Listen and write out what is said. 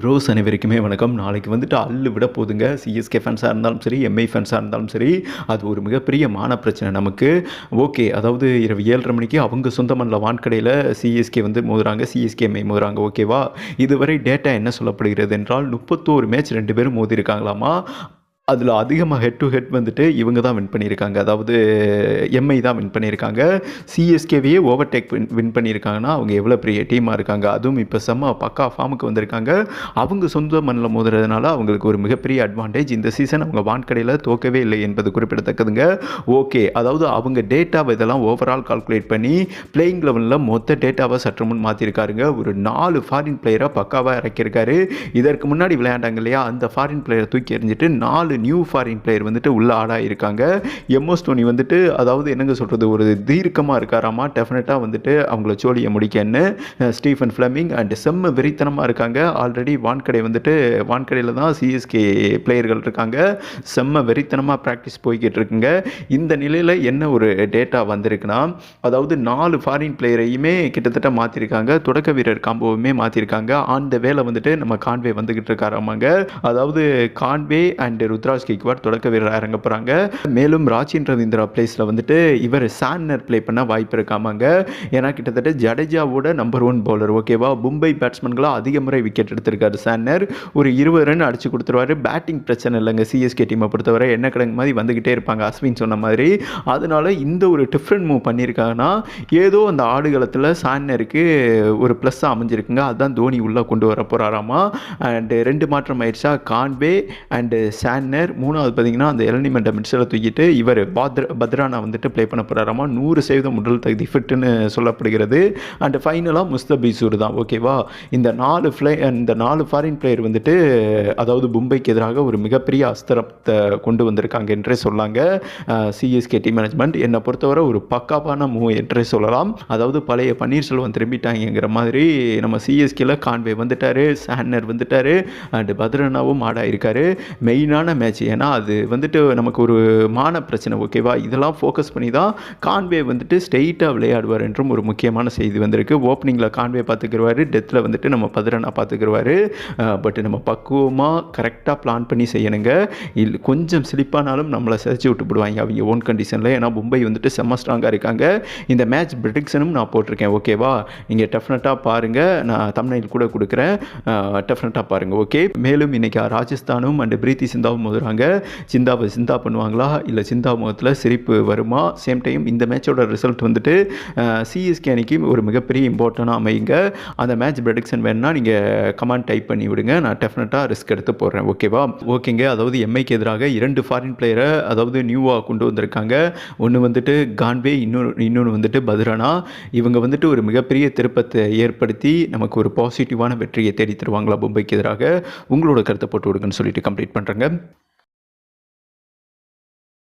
Pros அனைவருக்குமே வணக்கம். நாளைக்கு வந்துட்டு அள்ளு விட போதுங்க. சிஎஸ்கே ஃபேன்ஸாக இருந்தாலும் சரி எம்ஐ ஃபேன்ஸாக இருந்தாலும் சரி அது ஒரு மிகப்பெரிய மான பிரச்சனை நமக்கு. ஓகே அதாவது இரவு ஏழரை மணிக்கு அவங்க சொந்த மண்ணில் வான்கடையில் சிஎஸ்கே வந்து மோதுறாங்க. CSK Mi மோதுறாங்க. ஓகேவா இதுவரை டேட்டா என்ன சொல்லப்படுகிறது என்றால் முப்பத்தோரு மேட்ச் ரெண்டு பேரும் மோதிருக்காங்களாமா அதில் அதிகமாக ஹெட் டு ஹெட் வந்துட்டு இவங்க தான் வின் பண்ணியிருக்காங்க. அதாவது எம்ஐ தான் வின் பண்ணியிருக்காங்க. சிஎஸ்கேவையே ஓவர்டேக் வின் வின் பண்ணியிருக்காங்கன்னா அவங்க எவ்வளோ பெரிய டீமாக இருக்காங்க? அதுவும் இப்போ செம்ம பக்கா ஃபார்முக்கு வந்திருக்காங்க. அவங்க சொந்த மண்ணில் மோதுறதுனால அவங்களுக்கு ஒரு மிகப்பெரிய அட்வான்டேஜ் இந்த சீசன் அவங்க வான்கடையில் தோக்கவே இல்லை என்பது குறிப்பிடத்தக்கதுங்க. ஓகே அதாவது அவங்க டேட்டாவை இதெல்லாம் ஓவரால் கால்குலேட் பண்ணி பிளேயிங் லெவலில் மொத்த டேட்டாவை சற்று முன் மாற்றிருக்காருங்க ஒரு நாலு ஃபாரின் பிளேயரை பக்காவாக இறக்கியிருக்காரு. இதற்கு முன்னாடி விளையாண்டாங்க இல்லையா? அந்த ஃபாரின் பிளேயரை தூக்கி எறிஞ்சிட்டு நாலு நியூ ஃபாரின் பிளேயர் வந்துட்டு உள்ள ஆடாக இருக்காங்க. எம்எஸ் தோனி வந்துட்டு அதாவது என்னங்க சொல்கிறது ஒரு தீர்க்கமாக இருக்காராமா? டெஃபினட்டாக வந்துட்டு அவங்கள சோழியை முடிக்கன்னு ஸ்டீஃபன் ஃப்ளமிங் அண்ட் செம்ம வெறித்தனமாக இருக்காங்க. ஆல்ரெடி வான்கடை வந்துட்டு வான்கடையில் தான் சிஎஸ்கே பிளேயர்கள் இருக்காங்க. செம்ம வெறித்தனமாக ப்ராக்டிஸ் போய்கிட்டு இருக்குங்க. இந்த நிலையில் என்ன ஒரு டேட்டா வந்திருக்குன்னா அதாவது நாலு ஃபாரின் பிளேயரையுமே கிட்டத்தட்ட மாற்றிருக்காங்க தொடக்க வீரர் காம்போவுமே மாற்றிருக்காங்க ஆன் த வேலை வந்துட்டு நம்ம கான்வே வந்துக்கிட்டு இருக்காராமாங்க. அதாவது கான்வே அண்ட் ருத்ராஜ் கேக்வார் தொடக்க வீரராக இறங்க போகிறாங்க மேலும் ராஜின் ரவீந்திரா பிளேஸில் வந்துட்டு இவர் சான்னர் ப்ளே பண்ண வாய்ப்பு இருக்காமாங்க ஏன்னா கிட்டத்தட்ட ஜடேஜாவோட நம்பர் ஒன் பவுலர் ஓகேவா மும்பை பேட்ஸ்மேன்களாக அதிக முறை விக்கெட் எடுத்திருக்காரு சான்னர் ஒரு இருபது ரன் அடிச்சு கொடுத்துருவாரு. பேட்டிங் பிரச்சனை இல்லைங்க. சிஎஸ்கே டீமை பொறுத்தவரை என்ன கிழங்கு மாதிரி வந்துக்கிட்டே இருப்பாங்க அஸ்வின் சொன்ன மாதிரி. அதனால இந்த ஒரு டிஃப்ரெண்ட் மூவ் பண்ணியிருக்காங்கன்னா ஏதோ அந்த ஆடுகளத்தில் சான்னருக்கு ஒரு ப்ளஸ்ஸாக அமைஞ்சிருக்குங்க. அதுதான் தோனி உள்ளே கொண்டு வர போகிறாராமா அண்டு ரெண்டு மாற்றம் ஆயிடுச்சா? கான்வே அண்டு சான்னர் மூணாவது பார்த்தீங்கன்னா அந்த எலனிமெண்ட்டை மிட்ஸில் தூக்கிட்டு இவர் பாத்ர பத்ரானா வந்துட்டு ப்ளே பண்ண போகிறாராமா நூறு சதவீதம் முதல் தகுதி ஃபிட்டுன்னு சொல்லப்படுகிறது. அண்டு ஃபைனலாக முஸ்தபிசூர் தான். ஓகேவா இந்த நாலு ஃப்ளை இந்த நாலு ஃபாரின் பிளேயர் வந்துட்டு அதாவது மும்பைக்கு எதிராக ஒரு மிகப்பெரிய அஸ்திரத்தை கொண்டு வந்திருக்காங்க என்றே சொல்லாங்க. சிஎஸ்கே டீம் மேனேஜ்மெண்ட் என்னை பொறுத்தவரை ஒரு பக்காவான மூவ் என்றே சொல்லலாம். அதாவது பழைய பன்னீர்செல்வம் திரும்பிட்டாங்கிற மாதிரி நம்ம சிஎஸ்கேல கான்வே வந்துட்டார் சான்னர் வந்துட்டார் அண்ட் பத்ரனாவும் ஆடாயிருக்காரு. மெயினான மேட்ச் ஏன்னா அது வந்துட்டு நமக்கு ஒரு மான பிரச்சனை ஓகேவா இதெல்லாம் ஃபோக்கஸ் பண்ணி தான் கான்வே வந்துட்டு ஸ்ட்ரெயிட்டாக விளையாடுவார் என்றும் ஒரு முக்கியமான செய்தி வந்திருக்கு. ஓப்பனிங்கில் கான்வே பார்த்துக்கிருவாரு டெத்தில் வந்துட்டு நம்ம பத்ரனா பார்த்துக்கிருவாரு. பட் நம்ம பக்குவமாக கரெக்டாக பிளான் பண்ணி செய்யணுங்க. இல் கொஞ்சம் ஸ்லிப்பானாலும் நம்மளை சரிச்சு விட்டு விடுவாங்க அவங்க ஓன் கண்டிஷனில் ஏன்னா மும்பை வந்துட்டு செம்ம ஸ்ட்ராங்காக இருக்காங்க. இந்த மேட்ச் ப்ரிடிக்ஷனும் நான் போட்டிருக்கேன் ஓகேவா நீங்கள் டெஃபினட்டாக பாருங்கள் நான் தமிழில் கூட கொடுக்குறேன். டெஃபினட்டாக பாருங்கள் ஓகே மேலும் இன்றைக்கி ராஜஸ்தானும் அண்ட் பிரீத்தி சிந்தாவும் மோதுறாங்க சிந்தாவை சிந்தா பண்ணுவாங்களா? இல்லை சிந்தா முகத்தில் சிரிப்பு வருமா? சேம் டைம் இந்த மேட்சோட ரிசல்ட் வந்துட்டு சிஎஸ்கே அன்னைக்கு ஒரு மிகப்பெரிய இம்பார்ட்டண்டாக அமையுங்க. அந்த மேட்ச் ப்ரெடிக்ஷன் வேணும்னா நீங்கள் கமெண்ட் டைப் பண்ணி விடுங்க. நான் டெஃபினட்டாக ரிஸ்க் எடுத்து போடுறேன். ஓகேவா ஓகேங்க அதாவது எம்ஐக்கு எதிராக இரண்டு ஃபாரின் பிளேயரை அதாவது நியூவாக கொண்டு வந்திருக்காங்க. ஒன்று வந்துட்டு கான்வே இன்னொரு இன்னொன்று வந்துட்டு பத்ரானா. இவங்க வந்துட்டு ஒரு மிகப்பெரிய திருப்பத்தை ஏற்படுத்தி நமக்கு ஒரு பாசிட்டிவான வெற்றியை தேடி தருவாங்களா மும்பைக்கு எதிராக? உங்களோட கருத்தை போட்டு விடுங்கன்னு சொல்லிட்டு கம்ப்ளீட் பண்ணுறேங்க